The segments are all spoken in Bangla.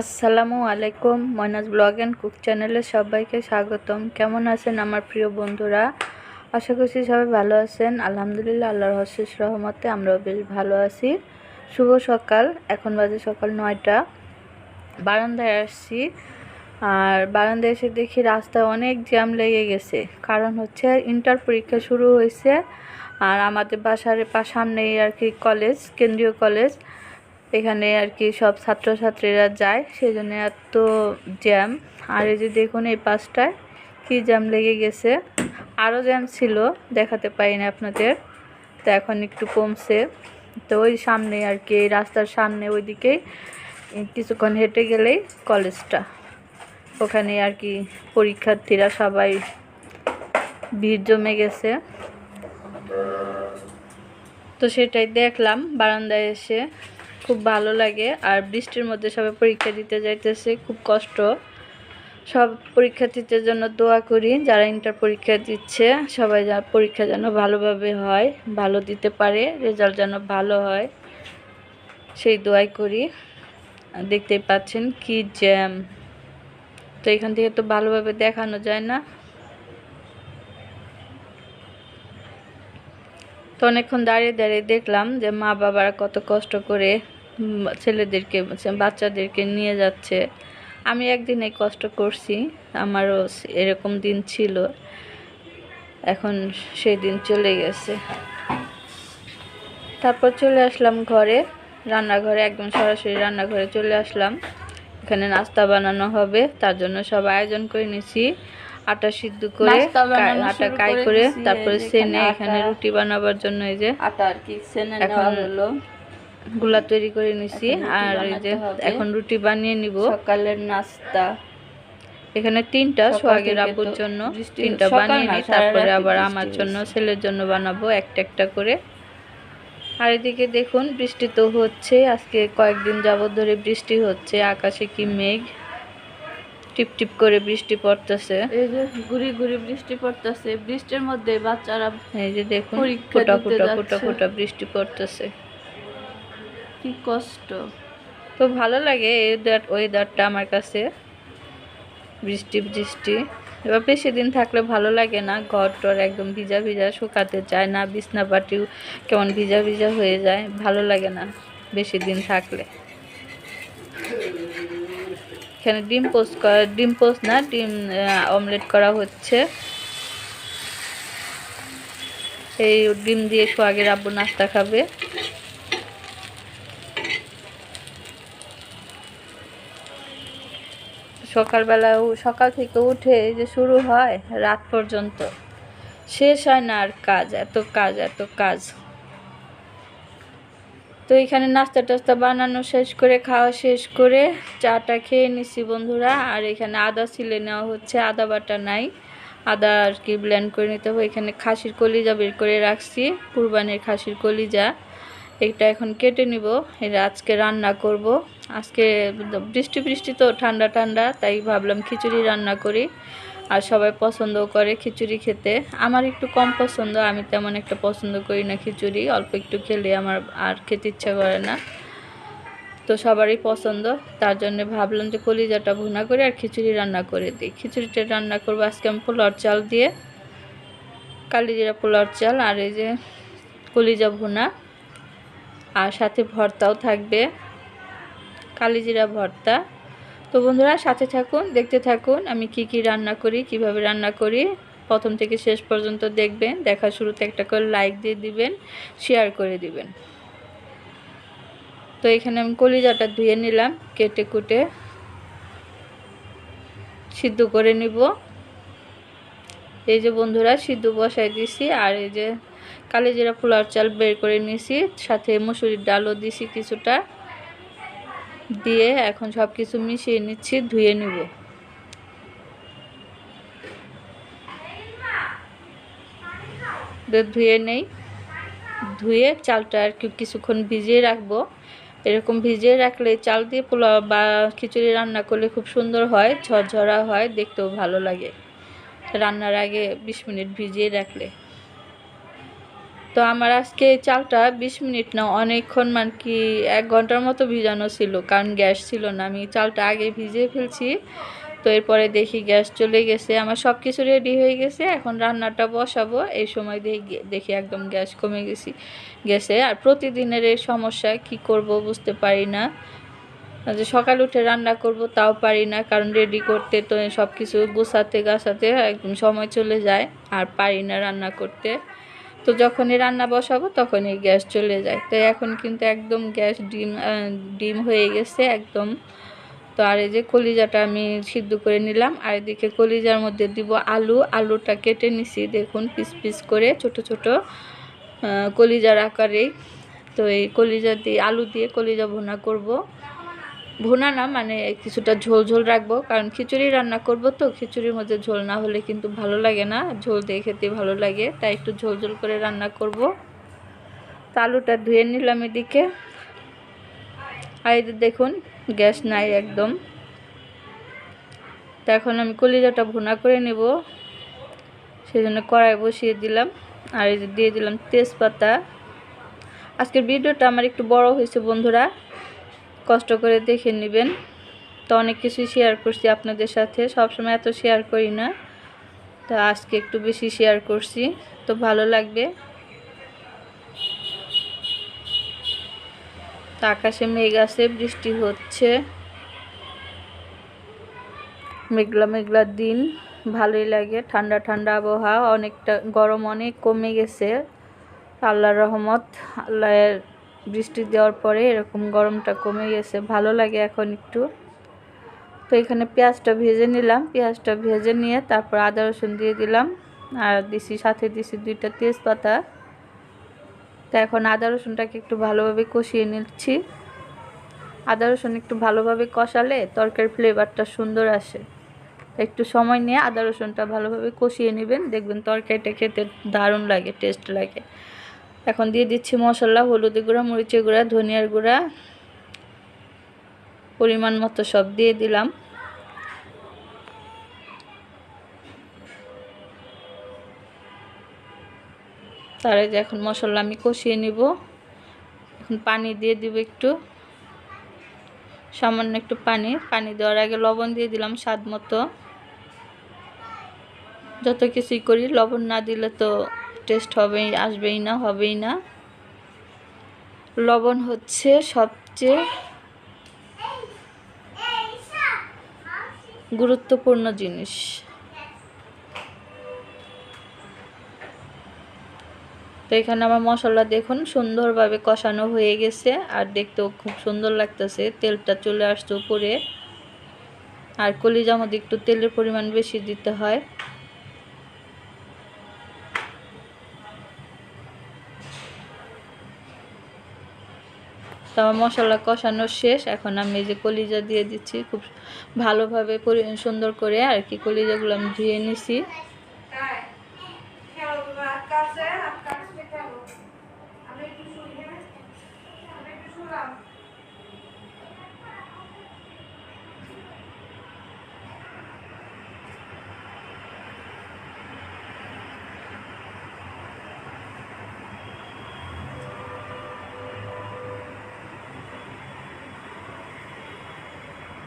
আসসালামু আলাইকুম, ময়নাজ ব্লগ অ্যান্ড কুক চ্যানেলে সবাইকে স্বাগতম। কেমন আছেন আমার প্রিয় বন্ধুরা? আশা করছি সবাই ভালো আছেন। আলহামদুলিল্লাহ, আল্লাহর হশেষ রহমতে আমরাও বেশ ভালো আছি। শুভ সকাল, এখন বাজে সকাল নয়টা। বারান্দায় আসছি। আর বারান্দায় এসে দেখি রাস্তায় অনেক জ্যাম লেগে গেছে। কারণ হচ্ছে ইন্টার পরীক্ষা শুরু হয়েছে। আর আমাদের বাসার সামনেই আর কি কলেজ, কেন্দ্রীয় কলেজ। এখানে আর কি সব ছাত্রছাত্রীরা যায় সেই জন্য এত জ্যাম আর এই যে দেখুন এই পাশটায় কি জ্যাম লেগে গেছে। আরও জ্যাম ছিল, দেখাতে পারিনি আপনাদের। তো এখন একটু কমছে। তো ওই সামনে আর কি রাস্তার সামনে ওইদিকেই কিছুক্ষণ হেঁটে গেলেই কলেজটা ওখানে আর কি পরীক্ষার্থীরা সবাই ভিড় জমে গেছে। তো সেটাই দেখলাম, বারান্দায় এসে। খুব ভালো লাগে আর বৃষ্টির মধ্যে সবাই পরীক্ষা দিতে যাইতেছে, খুব কষ্ট। সব পরীক্ষার্থীদের জন্য দোয়া করি, যারা ইন্টার পরীক্ষা দিচ্ছে, সবাই যা পরীক্ষা যেন ভালোভাবে হয়, ভালো দিতে পারে রেজাল্ট যেন ভালো হয়, সেই দোয়াই করি। দেখতেই পাচ্ছেন কি জ্যাম তো এখান থেকে তো ভালোভাবে দেখানো যায় না। তো অনেকক্ষণ দাঁড়িয়ে দাঁড়িয়ে দেখলাম যে মা বাবারা কত কষ্ট করে ছেলেদেরকে বাচ্চাদেরকে নিয়ে যাচ্ছে। আমি একদিন এই কষ্ট করছি আমারও এরকম দিন ছিল। এখন সেই দিন চলে গেছে। তারপর চলে আসলাম ঘরে রান্নাঘরে একদম সরাসরি রান্নাঘরে চলে আসলাম। এখানে নাস্তা বানানো হবে তার জন্য সব আয়োজন করে নিছি। আটা সিদ্ধ করে আটা কাই করে তারপরে সেনে এখানে রুটি বানাবার জন্য এই যে আটা আর কি সেনে এখন নেওয়া হলো। গুলা তৈরি করে নিছি। আর এই যে এখন রুটি বানিয়ে নিব। সকালের নাস্তা। এখানে তিনটা সোহাগের আব্বুর জন্য তিনটা বানিয়ে নিই তারপরে আবার আমার জন্য ছেলের জন্য বানাবো একটা একটা করে। আর এদিকে দেখুন বৃষ্টি তো হচ্ছে। আজকে কয়েকদিন যাবত ধরে বৃষ্টি হচ্ছে আকাশে কি মেঘ। টিপ টিপ করে বৃষ্টি পড়তেছে। এই যে গুড়ি গুড়ি বৃষ্টি পড়তেছে। বৃষ্টির মধ্যে বাচ্চারা এই যে দেখুন ফোটা ফোটা ফোটা ফোটা বৃষ্টি পড়তেছে। কি কষ্ট। তো ভালো লাগে এই ওয়েদারটা আমার কাছে। বৃষ্টি বৃষ্টি। এবার বেশি দিন থাকলে ভালো লাগে না ঘর টর একদম ভিজা ভিজা, শুকাতে চায় না, বিছনা পাটিও কেমন ভিজা ভিজা হয়ে যায়, ভালো লাগে না বেশি দিন থাকলে। এখানে ডিম পোস্ট করা, ডিম পোস্ট না, ডিম অমলেট করা হচ্ছে। এই ডিম দিয়ে সোয়াগের আব্বু নাস্তা খাবে। সকালবেলা সকাল থেকে উঠে যে শুরু হয় রাত পর্যন্ত। শেষ হয় না আর কাজ, এত কাজ এত কাজ। তো এখানে নাস্তা টাস্তা বানানো শেষ করে, খাওয়া শেষ করে চাটা খেয়ে নিছি বন্ধুরা। আর এখানে আদা ছিলে নেওয়া হচ্ছে, আদা বাটা নাই। আদা আর কি ব্ল্যান্ড করে নিতে হবে। এখানে খাসির কলিজা বের করে রাখছি, কুরবানির খাসির কলিজা। এটা এখন কেটে নিব। এটা আজকে রান্না করব। আজকে বৃষ্টি বৃষ্টি তো, ঠান্ডা ঠান্ডা, তাই ভাবলাম খিচুড়ি রান্না করি। আর সবাই পছন্দ করে খিচুড়ি খেতে। আমার একটু কম পছন্দ, আমি তেমন একটা পছন্দ করি না খিচুড়ি। অল্প একটু খেলে আমার আর খেতে ইচ্ছা করে না। তো সবারই পছন্দ। তার জন্য ভাবলাম যে কলিজাটা ভুনা করে আর খিচুড়ি রান্না করে দিই। খিচুড়িটা রান্না করব আজকে আমি পোলাওর চাল দিয়ে। কালিজিরা পোলাওর চাল আর এই যে কলিজা ভুনা। আর সাথে ভর্তাও থাকবে। কালিজিরা ভর্তা। তো বন্ধুরা, সাথে থাকুন, দেখতে থাকুন, আমি কি কি রান্না করি, কীভাবে রান্না করি। প্রথম থেকে শেষ পর্যন্ত দেখবেন, দেখা শুরুতে একটা করে লাইক দিয়ে দিবেন শেয়ার করে দিবেন। তো এখানে আমি কলিজাটা ধুয়ে নিলাম, কেটে কুটে সিদ্ধ করে নিব। এই যে বন্ধুরা, সিদ্ধ বসাই দিছি, আর এই যে কালিজিরা পোলার চাল বের করে নিছি সাথে মুসুরির ডালও দিছি কিছুটা। দিয়ে এখন সব কিছু মিশিয়ে নিচ্ছি, ধুয়ে নিব। ধুয়ে নেই। ধুয়ে চালটা আর কি কিছুক্ষণ ভিজিয়ে রাখব। এরকম ভিজিয়ে রাখলে চাল দিয়ে পোলাও বা খিচুড়ি রান্না করলে খুব সুন্দর হয়, ঝরঝরা হয়, দেখতেও ভালো লাগে। রান্নার আগে বিশ মিনিট ভিজিয়ে রাখলে। তো আমার আজকে চালটা বিশ মিনিট না, অনেকক্ষণ মানে কি এক ঘণ্টার মতো ভিজানো ছিল, কারণ গ্যাস ছিল না। আমি চালটা আগে ভিজিয়ে ফেলছি, তো এরপরে দেখি গ্যাস চলে গেছে, আমার সব কিছু রেডি হয়ে গেছে, এখন রান্নাটা বসাবো। এই সময় দেখি দেখি একদম গ্যাস কমে গেছি, গেছে। আর প্রতিদিনের এই সমস্যা, কি করব বুঝতে পারি না। যে সকাল উঠে রান্না করব, তাও পারি না, কারণ রেডি করতে তো সব কিছু গুছাতে গাছাতে একদম সময় চলে যায়, আর পারি না রান্না করতে। তো যখনই রান্না বসাবো তখনই গ্যাস চলে যায়। তো এখন কিন্তু একদম গ্যাস ডিম ডিম হয়ে গেছে একদম। তো আর এই যে কলিজাটা আমি সিদ্ধ করে নিলাম। আর এদিকে কলিজার মধ্যে দিব আলু। আলুটা কেটে নিছি, দেখুন, পিস পিস করে ছোট ছোট কলিজার আকারেই। তো এই কলিজা দিয়ে, আলু দিয়ে কলিজা ভুনা করব। ভুনা না মানে কিছুটা ঝোল ঝোল রাখব, কারণ খিচুড়ি রান্না করব তো, খিচুড়ির মধ্যে ঝোল না হলে কিন্তু ভালো লাগে না, ঝোল দিয়ে খেতে ভালো লাগে, তাই একটু ঝোল ঝোল করে রান্না করব। তো আলুটা ধুয়ে নিলাম এদিকে। আর যে দেখুন, গ্যাস নাই একদম। তো এখন আমি কলিজাটা ভুনা করে নেব সেই জন্য কড়াই বসিয়ে দিলাম। আর এই যে দিয়ে দিলাম তেজপাতা। আজকের ভিডিওটা আমার একটু বড় হয়েছে বন্ধুরা কষ্ট করে দেখে নেবেন। তো অনেক কিছুই শেয়ার করছি আপনাদের সাথে। সবসময় এত শেয়ার করি না। তা আজকে একটু বেশি শেয়ার করছি। তো ভালো লাগবে। আকাশে মেঘ আছে, বৃষ্টি হচ্ছে। মেঘলা মেঘলা দিন। ভালোই লাগে। ঠান্ডা ঠান্ডা আবহাওয়া। অনেকটা গরম অনেক কমে গেছে। আল্লাহর রহমত, আল্লাহের বৃষ্টি দেওয়ার পরে এরকম গরমটা কমে গেছে, ভালো লাগে এখন একটু। তো এখানে পেঁয়াজটা ভেজে নিলাম, পেঁয়াজটা ভেজে নিয়ে তারপর আদা রসুন দিয়ে দিলাম, আর দিছি, সাথে দিছি দুইটা তেজপাতা। তো এখন আদা রসুনটাকে একটু ভালোভাবে কষিয়ে নিচ্ছি। আদা রসুন একটু ভালোভাবে কষালে তরকারির ফ্লেভারটা সুন্দর আসে। একটু সময় নিয়ে আদা রসুনটা ভালোভাবে কষিয়ে নেবেন, দেখবেন তরকারিটা খেতে দারুণ লাগে টেস্ট লাগে। এখন দিয়ে দিচ্ছি মশলা হলুদের গুঁড়া, মরিচের গুঁড়া, ধনিয়ার গুঁড়া। পরিমাণ মতো সব দিয়ে দিলাম। তার যে এখন মশলা আমি কষিয়ে নিব। এখন পানি দিয়ে দিব একটু। সামান্য একটু পানি। পানি দেওয়ার আগে লবণ দিয়ে দিলাম স্বাদ মতো। যত কিছুই করি, লবণ না দিলে তো টেস্ট হবেই, আসবেই না, হবেই না। লবণ হচ্ছে সবচেয়ে গুরুত্বপূর্ণ জিনিস। তো এখানে আমার মশলা দেখুন, সুন্দরভাবে কষানো হয়ে গেছে, আর দেখতেও খুব সুন্দর লাগতেছে। তেলটা চলে আসছে উপরে। আর কলিজার মধ্যে একটু তেলের পরিমাণ বেশি দিতে হয়। তো আমার মশলা কষানো শেষ। এখন আমি যে কলিজা দিয়ে দিচ্ছি, খুব ভালোভাবে সুন্দর করে আর কি কলিজাগুলো আমি ধুয়ে নিছি।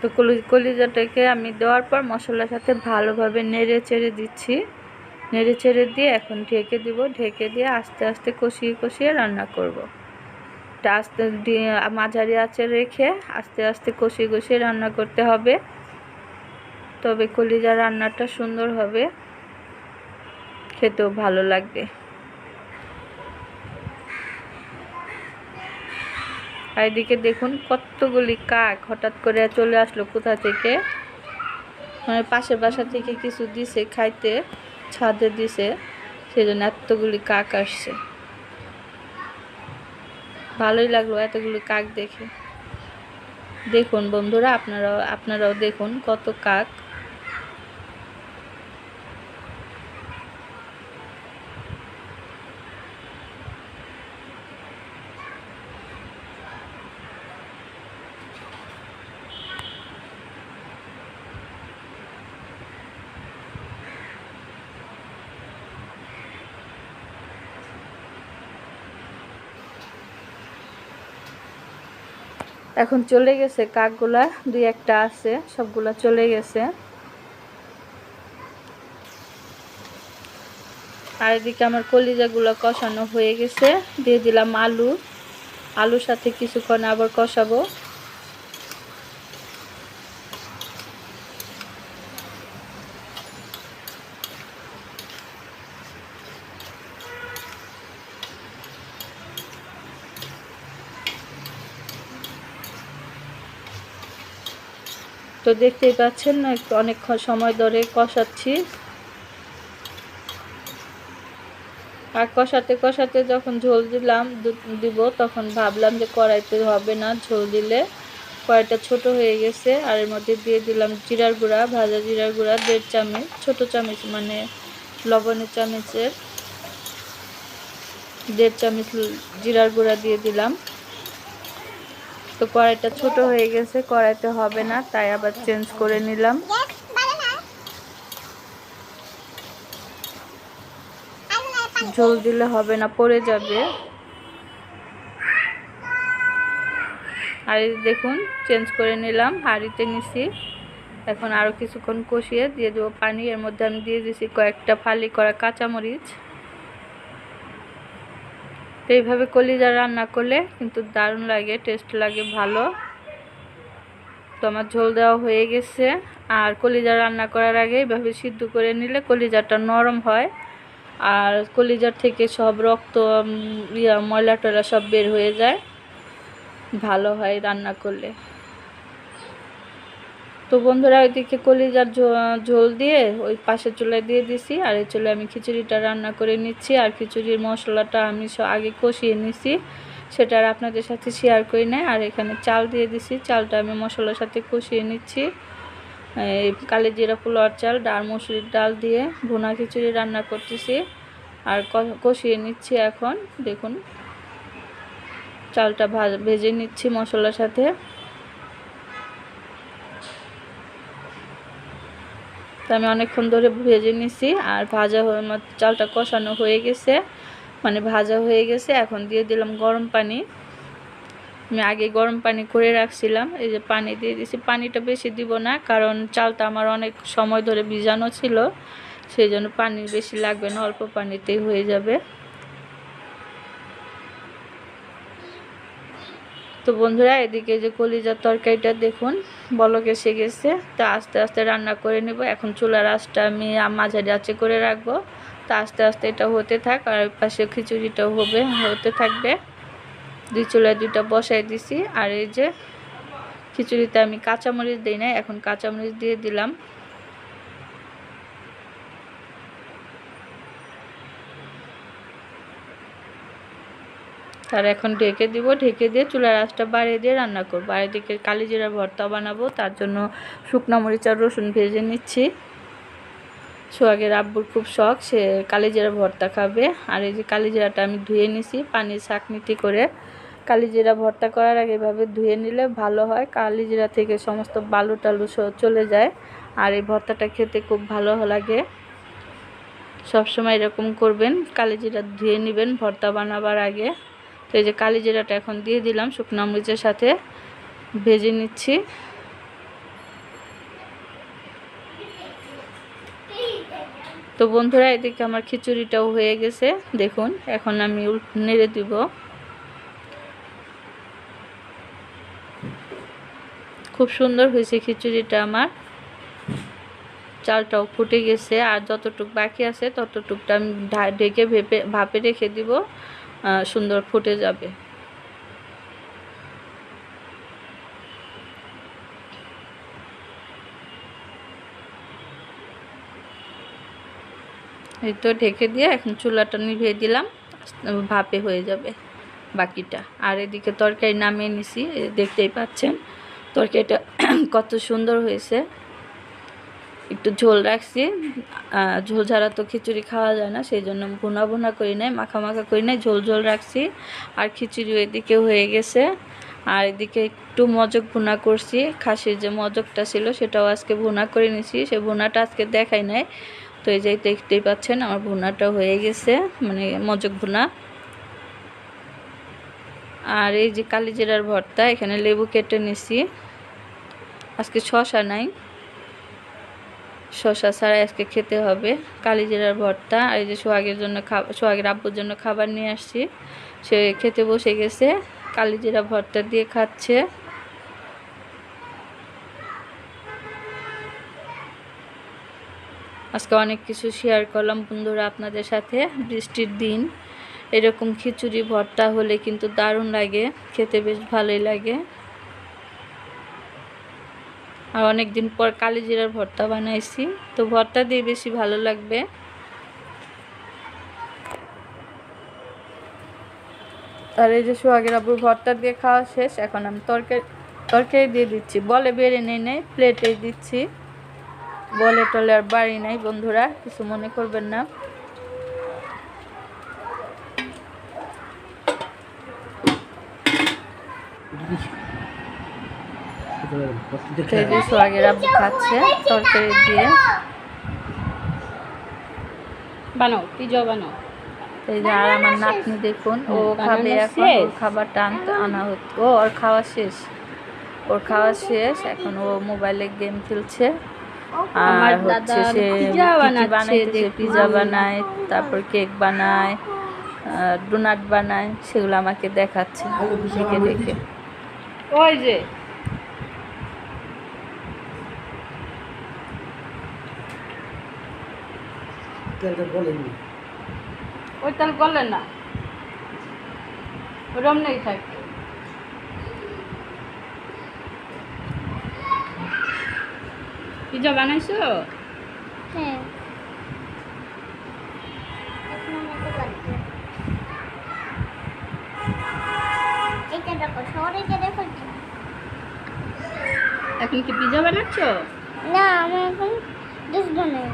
তো কলি, কলিজাটাকে আমি দেওয়ার পর মশলার সাথে ভালোভাবে নেড়ে চেড়ে দিচ্ছি। নেড়ে চেড়ে দিয়ে এখন ঢেকে দিব। ঢেকে দিয়ে আস্তে আস্তে কষিয়ে কষিয়ে রান্না করব। এটা আস্তে মাঝারি আঁচে রেখে আস্তে আস্তে কষিয়ে কষিয়ে রান্না করতে হবে। তবে কলিজা রান্নাটা সুন্দর হবে। খেতেও ভালো লাগবে। আর এদিকে দেখুন কতগুলি কাক হঠাৎ করে চলে আসলো কোথা থেকে? মানে পাশে বাসা থেকে কিছু দিছে, খাইতে ছাদে দিছে সেই জন্য এতগুলি কাক আসছে। ভালোই লাগল এতগুলি কাক দেখে। দেখুন বন্ধুরা, আপনারাও আপনারাও দেখুন কত কাক এখন চলে গেছে, কাকগুলা দুই একটা আছে, সবগুলা চলে গেছে। আর এদিকে আমার কলিজাগুলো কষানো হয়ে গেছে, দিয়ে দিলাম আলু। আলুর সাথে কিছুক্ষণ আবার কষাবো। তো দেখতেই পাচ্ছেন না, একটু অনেকক্ষণ সময় ধরে কষাচ্ছি। আর কষাতে কষাতে যখন ঝোল দিলাম দিব, তখন ভাবলাম যে কড়াইতে হবে না ঝোল দিলে। কড়াইটা ছোট হয়ে গেছে, আর এর মধ্যে দিয়ে দিলাম জিরার গুঁড়া, ভাজা জিরার গুঁড়া, দেড় চামচ, ছোট চামচ মানে লবণের চামচের দেড় চামচ জিরার গুঁড়া দিয়ে দিলাম। তো কড়াইটা ছোট হয়ে গেছে, কড়াইতে হবে না, তাই আবার চেঞ্জ করে নিলাম। ঝোল দিলে হবে না, পড়ে যাবে। আর দেখুন চেঞ্জ করে নিলাম, হাঁড়িতে নিছি। এখন আরও কিছুক্ষণ কষিয়ে দিয়ে দেবো পানি, এর মধ্যে আমি দিয়ে দিয়েছি কয়েকটা ফালি করা কাঁচামরিচ। তো এইভাবে কলিজা রান্না করলে কিন্তু দারুণ লাগে টেস্ট লাগে, ভালো। তো আমার ঝোল দেওয়া হয়ে গেছে। আর কলিজা রান্না করার আগে এইভাবে সিদ্ধ করে নিলে কলিজাটা নরম হয়। আর কলিজার থেকে সব রক্ত ময়লা টয়লা সব বের হয়ে যায়। ভালো হয় রান্না করলে। তো বন্ধুরা ওইদিকে কলিজার ঝোল দিয়ে ওই পাশের চুলায় দিয়ে দিছি, আর এই চুলায় আমি খিচুড়িটা রান্না করে নিচ্ছি, আর খিচুড়ির মশলাটা আমি আগে কষিয়ে নিছি, সেটা আর আপনাদের সাথে শেয়ার করি নাই, আর এখানে চাল দিয়ে দিছি, চালটা আমি মশলার সাথে কষিয়ে নিচ্ছি। এই কালি জিরা পোলাওয়ার চাল, ডাল, মসুরির ডাল দিয়ে ভুনা খিচুড়ি রান্না করতেছি, আর কষিয়ে নিচ্ছি এখন, দেখুন। চালটা ভেজে নিচ্ছি মশলার সাথে। তো আমি অনেকক্ষণ ধরে ভেজে নিছি আর ভাজা হয়ে চালটা কষানো হয়ে গেছে। মানে ভাজা হয়ে গেছে, এখন দিয়ে দিলাম গরম পানি। আমি আগে গরম পানি করে রাখছিলাম, এই যে পানি দিয়ে দিছি। পানিটা বেশি দিব না, কারণ চালটা আমার অনেক সময় ধরে ভিজানো ছিল, সেই জন্য পানি বেশি লাগবে না, অল্প পানিতেই হয়ে যাবে। তো বন্ধুরা, এদিকে যে কলিজার তরকারিটা দেখুন, বলক এসে গেছে। তা আস্তে আস্তে রান্না করে নেব। এখন চুলার আঁচটা আমি মাঝারি আঁচে করে রাখব। তা আস্তে আস্তে এটা হতে থাক, আর পাশে খিচুড়িটাও হবে, হতে থাকবে। দুই চুলায় দুইটা বসাই দিছি। আর এই যে খিচুড়িতে আমি কাঁচামরিচ দিই না এখন কাঁচামরিচ দিয়ে দিলাম। তার এখন ঢেকে দিব, ঢেকে দিয়ে চুলার আঁচটা বাড়িয়ে দিয়ে রান্না করব। আর এদিকে কালিজিরা ভর্তা বানাবো, তার জন্য শুকনো মরিচ আর রসুন ভেজে নিচ্ছি। সোহাগের আব্বুর খুব শখ, সে কালিজিরা ভর্তা খাবে। আর এই যে কালিজিরাটা আমি ধুয়ে নিছি, পানির ছাঁকনিতে করে। কালিজিরা ভর্তা করার আগে এভাবে ধুয়ে নিলে ভালো হয়, কালিজিরা থেকে সমস্ত বালু টালু চলে যায়। আর এই ভর্তাটা খেতে খুব ভালো লাগে। সবসময় এরকম করবেন, কালিজিরা ধুয়ে নেবেন, ভর্তা বানাবার আগে। তো এই যে কালি জিরাটা এখন দিয়ে দিলাম, শুকনো মরিচের সাথে ভেজে নিচ্ছি। তো বন্ধুরা, এদিকে আমার খিচুড়িটাও হয়ে গেছে। দেখুন, এখন আমি নেড়ে দিব। খুব সুন্দর হয়েছে খিচুড়িটা আমার। চালটাও ফুটে গেছে, আর যতটুক বাকি আছে ততটুকটা আমি ঢেকে ভেপে, ভাপে রেখে দিব। সুন্দর ফুটে যাবে। এই তো ঢেকে দিয়ে এখন চুলাটা নিভিয়ে দিলাম, ভাপে হয়ে যাবে বাকিটা। আর এদিকে তরকারি নামিয়ে নিছি দেখতেই পাচ্ছেন, তরকারিটা কত সুন্দর হয়েছে। একটু ঝোল রাখছি। ঝোল ছাড়া তো খিচুড়ি খাওয়া যায় না, সেই জন্য ভুনা ভুনা করি নাই, মাখা মাখা করি নাই, ঝোল ঝোল রাখছি। আর খিচুড়ি এদিকে হয়ে গেছে। আর এদিকে একটু মজক ভুনা করছি। খাসির যে মজকটা ছিল সেটাও আজকে ভুনা করে নিছি। সে ভুনাটা আজকে দেখাই নাই। তো এই যে দেখতেই পাচ্ছেন, আমার ভুনাটা হয়ে গেছে মানে মজক ভুনা। আর এই যে কালিজিরার ভর্তা, এখানে লেবু কেটে নিছি। আজকে শশা নাই। শশা ছাড়াই আজকে খেতে হবে। কালিজিরার ভর্তা আর এই যে সোহাগের জন্য সোহাগের আব্বুর জন্য খাবার নিয়ে আসছি। সে খেতে বসে গেছে, কালিজিরা ভর্তা দিয়ে খাচ্ছে। আজকে অনেক কিছু শেয়ার করলাম বন্ধুরা আপনাদের সাথে, বৃষ্টির দিন। এরকম খিচুড়ি, ভর্তা হলে কিন্তু দারুণ লাগে, খেতে বেশ ভালোই লাগে। আর অনেক দিন পর কালিজিরার ভর্তা বানাইছি। তো ভর্তা দিয়ে বেশি ভালো লাগবে। আর এই যে সোহাগের আবুর ভর্তা দিয়ে খাওয়া শেষ, এখন আমি তরকারি তরকারি দিয়ে দিচ্ছি। বলে বেড়ে নেই নেই প্লেটে দিচ্ছি। বলে টলে আর বাড়ি নাই বন্ধুরা, কিছু মনে করবেন না। আব্বু খাচ্ছে তরকারি দিয়ে। বানাও পিজা বানাও। এই যে আর আমার নাতনি দেখুন ও হুম, খাবে বানানো এখন ওর খাবারটা আনতে আনা হচ্ছে ও ওর খাওয়া শেষ। ওর খাওয়া শেষ এখন ও মোবাইলে গেম খেলছে। আর হচ্ছে সে বানাচ্ছে, পিজা বানায় তারপর কেক বানায় ডোনাট বানায় সেগুলো আমাকে দেখাচ্ছে দেখে দেখে। ওই যে তেলটা ওই তাল করলে না। ওরম নেই থাকে। পিজা বানাইছো? হ্যাঁ। এখন কি পিজা বানাচ্ছ? না আমি এখন জুস বানাই।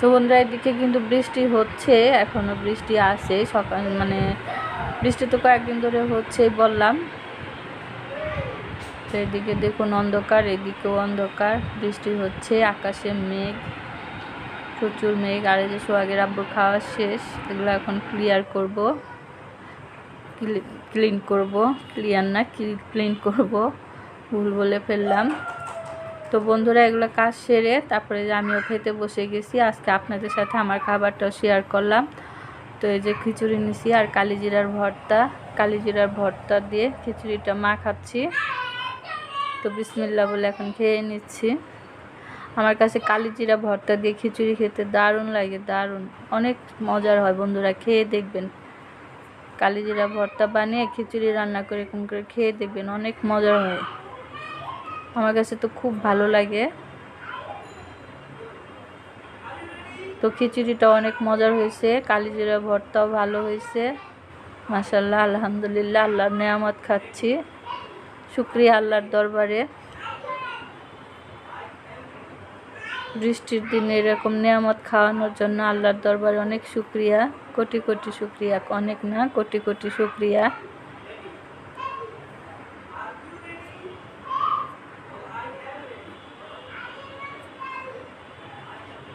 তো বন্ধুরা, এদিকে কিন্তু বৃষ্টি হচ্ছে, এখনও বৃষ্টি আছে, সকাল মানে বৃষ্টি তো কয়েকদিন ধরে হচ্ছেই বললাম। তো এদিকে দেখুন অন্ধকার, এদিকেও অন্ধকার, বৃষ্টি হচ্ছে, আকাশে মেঘ, প্রচুর মেঘ, আর যে সোহাগের আব্বুর খাওয়া শেষ, এগুলো এখন ক্লিয়ার করব। ক্লিন করব ক্লিয়ার না ক্লিন করব, ভুল বলে ফেললাম। তো বন্ধুরা এগুলো কাজ সেরে তারপরে যে আমিও খেতে বসে গেছি। আজকে আপনাদের সাথে আমার খাবারটাও শেয়ার করলাম। তো এই যে খিচুড়ি নিছি আর কালিজিরার ভর্তা। কালিজিরার ভর্তা দিয়ে খিচুড়িটা মা খাচ্ছি। তো বিসমিল্লা বলে এখন খেয়ে নিচ্ছি। আমার কাছে কালিজিরা ভর্তা দিয়ে খিচুড়ি খেতে দারুণ লাগে, দারুণ। অনেক মজার হয় বন্ধুরা, খেয়ে দেখবেন। কালিজিরা ভর্তা বানিয়ে খিচুড়ি রান্না করে, এরকম করে খেয়ে দেখবেন, অনেক মজার হয়। আমার কাছে তো খুব ভালো লাগে। তো খিচুড়িটা অনেক মজার হয়েছে, কালিজিরা ভর্তাও ভালো হয়েছে। মাসাল্লাহ আলহামদুলিল্লাহ, আল্লাহর নেয়ামত খাচ্ছি। শুক্রিয়া আল্লাহর দরবারে। বৃষ্টির দিনে এরকম নেয়ামত খাওয়ানোর জন্য আল্লাহর দরবারে অনেক শুক্রিয়া। কোটি কোটি শুক্রিয়া, অনেক না, কোটি কোটি শুক্রিয়া।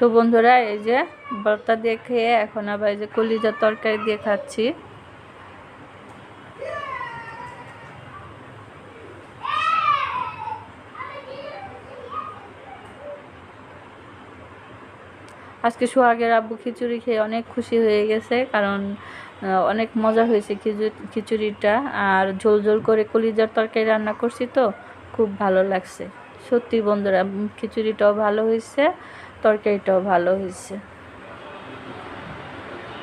তো বন্ধুরা, এই যে ভর্তা দিয়ে খেয়ে এখন আবার এই যে কলিজার তরকারি দিয়ে খাচ্ছি। আজকে সোহাগের আব্বু খিচুড়ি খেয়ে অনেক খুশি হয়ে গেছে, কারণ অনেক মজা হয়েছে খিচু- খিচুড়িটা। আর ঝোল ঝোল করে কলিজার তরকারি রান্না করছি তো, খুব ভালো লাগছে। সত্যি বন্ধুরা খিচুড়িটাও ভালো হয়েছে। তরকারিটাও ভালো হয়েছে।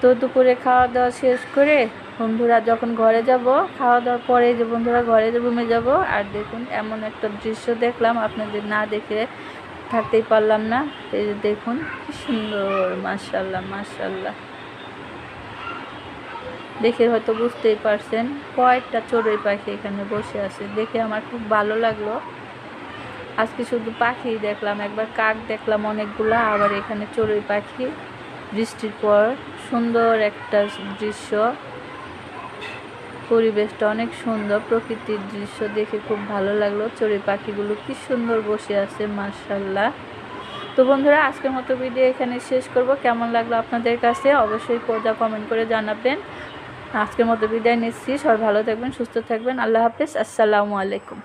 তো দুপুরে খাওয়া দাওয়া শেষ করে বন্ধুরা যখন ঘরে যাব খাওয়া দাওয়ার পরে যে বন্ধুরা ঘরে রুমে যাব, আর দেখুন এমন একটা দৃশ্য দেখলাম, আপনাদের না দেখে থাকতেই পারলাম না। এই যে দেখুন, কি সুন্দর মাশাল্লাহ মাশাল্লাহ দেখে হয়তো বুঝতেই পারছেন, কয়েকটা চড়ুই পাখি এখানে বসে আছে, দেখে আমার খুব ভালো লাগল। আজকে শুধু পাখি দেখলাম, একবার কাক দেখলাম অনেকগুলা, আবার এখানে চড়ুই পাখি। বৃষ্টির পর সুন্দর একটা দৃশ্য। পরিবেশটা অনেক সুন্দর, প্রকৃতির দৃশ্য দেখে খুব ভালো লাগল। চড়ুই পাখিগুলো কি সুন্দর বসে আছে মার্শাল্লাহ তো বন্ধুরা, আজকের মতো ভিডিও এখানে শেষ করব। কেমন লাগল আপনাদের কাছে? অবশ্যই পর্দা কমেন্ট করে জানাবেন। আজকের মতো বিদায় নিচ্ছি। সবাই ভালো থাকবেন, সুস্থ থাকবেন। আল্লাহ হাফিজ। আসসালামু আলাইকুম।